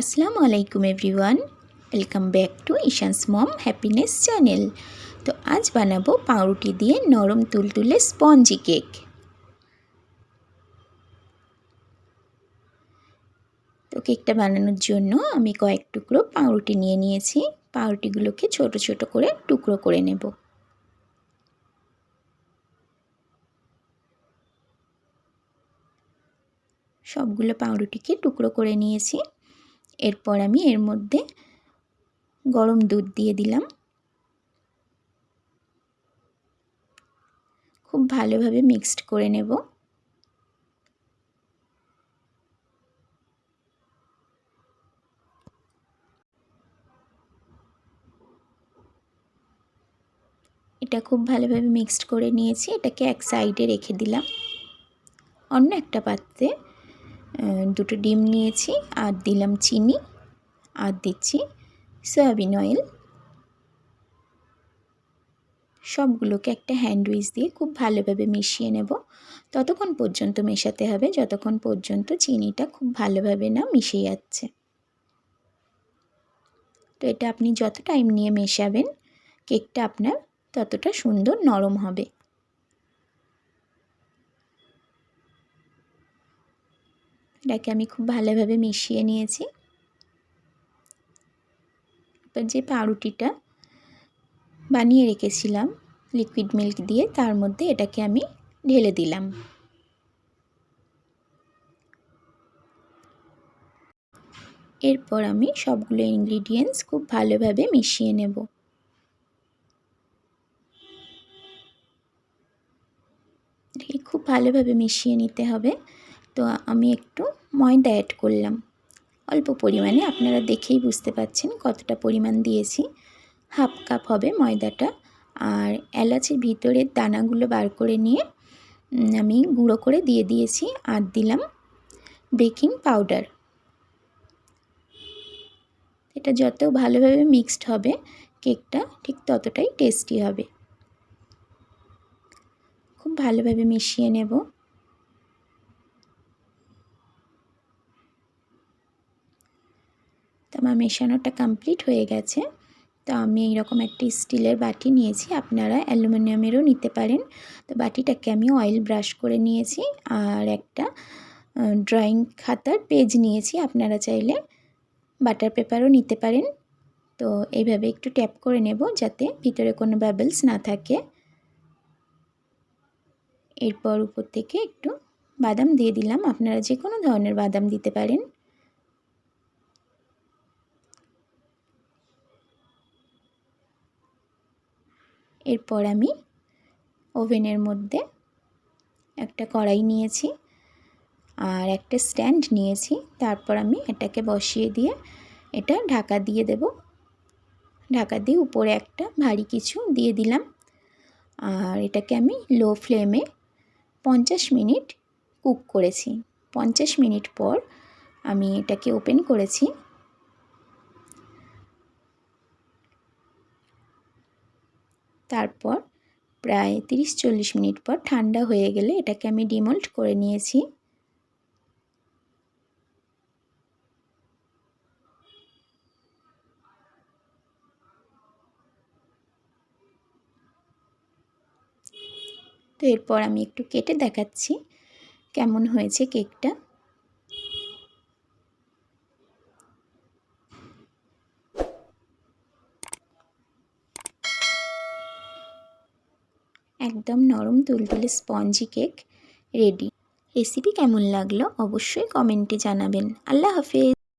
আসসালামু আলাইকুম everyone, welcome back to Ishan's mom happiness channel. তো আজ বানাবো পাউরুটি দিয়ে নরম তুলতুলে স্পঞ্জি কেক। তো কেকটা বানানোর জন্য আমি কয়েক টুকরো পাউরুটি নিয়ে নিয়েছি। পাউরুটিগুলোকে ছোট ছোট করে টুকরো করে নেব। সবগুলো পাউরুটিকে টুকরো করে নিয়েছি। এরপর আমি এর মধ্যে গরম দুধ দিয়ে দিলাম। খুব ভালোভাবে মিক্সড করে নেব। এটা খুব ভালোভাবে মিক্সড করে নিয়েছি। এটাকে এক সাইডে রেখে দিলাম। অন্য একটা পাত্রে দুটো ডিম নিয়েছি, আর দিলাম চিনি, আর দিচ্ছি সয়াবিন অয়েল। সবগুলোকে একটা হ্যান্ড উইচ দিয়ে খুব ভালোভাবে মিশিয়ে নেব। ততক্ষণ পর্যন্ত মেশাতে হবে, যতক্ষণ পর্যন্ত চিনিটা খুব ভালোভাবে না মিশে যাচ্ছে। তো এটা আপনি যত টাইম নিয়ে মেশাবেন কেকটা আপনার ততটা সুন্দর নরম হবে। এটাকে আমি খুব ভালোভাবে মিশিয়ে নিয়েছি। এবার যে পাউরুটিটা বানিয়ে রেখেছিলাম লিকুইড মিল্ক দিয়ে, তার মধ্যে এটাকে আমি ঢেলে দিলাম। এরপর আমি সবগুলো ইনগ্রিডিয়েন্টস খুব ভালোভাবে মিশিয়ে নেব। খুব ভালোভাবে মিশিয়ে নিতে হবে। তো আমি একটু ময়দা অ্যাড করলাম। অল্প পরিমাণে আপনারা দেখেই বুঝতে পাচ্ছেন কতটা পরিমাণ দিয়েছি। হাফ কাপ হবে ময়দাটা আর এলাচের ভিতরের দানাগুলো বার করে নিয়ে আমি গুঁড়ো করে দিয়ে দিয়েছি আর দিলাম বেকিং পাউডার। এটা যত ভালোভাবে মিক্সড হবে, কেকটা ঠিক ততটাই টেস্টি হবে। খুব ভালোভাবে মিশিয়ে নেব তো আমার মেশানোটা কমপ্লিট হয়ে গেছে। তো আমি এইরকম একটি স্টিলের বাটি নিয়েছি, আপনারা অ্যালুমিনিয়ামেরও নিতে পারেন। তো বাটিটাকে আমি অয়েল ব্রাশ করে নিয়েছি আর একটা ড্রয়িং খাতার পেজ নিয়েছি, আপনারা চাইলে বাটার পেপারও নিতে পারেন। তো এইভাবে একটু ট্যাপ করে নেব যাতে ভিতরে কোনো বাবলস না থাকে। এরপর উপর থেকে একটু বাদাম দিয়ে দিলাম, আপনারা যে কোনো ধরনের বাদাম দিতে পারেন। এরপর আমি ওভেনের মধ্যে একটা কড়াই নিয়েছি আর একটা স্ট্যান্ড নিয়েছি। তারপর আমি এটাকে বসিয়ে দিয়ে এটা ঢাকা দিয়ে দেব। ঢাকা দিয়ে উপরে একটা ভারী কিছু দিয়ে দিলাম। আর এটাকে আমি লো ফ্লেমে পঞ্চাশ মিনিট কুক করেছি। পঞ্চাশ মিনিট পর আমি এটাকে ওপেন করেছি। তারপর প্রায় তিরিশ চল্লিশ মিনিট পর ঠান্ডা হয়ে গেলে এটাকে আমি ডিমল্ট করে নিয়েছি। তো এরপর আমি একটু কেটে দেখাচ্ছি কেমন হয়েছে কেকটা। একদম নরম তুলতুলে স্পঞ্জি কেক রেডি রেসিপি কেমন লাগল? অবশ্যই কমেন্টে জানাবেন। আল্লাহ হাফেজ।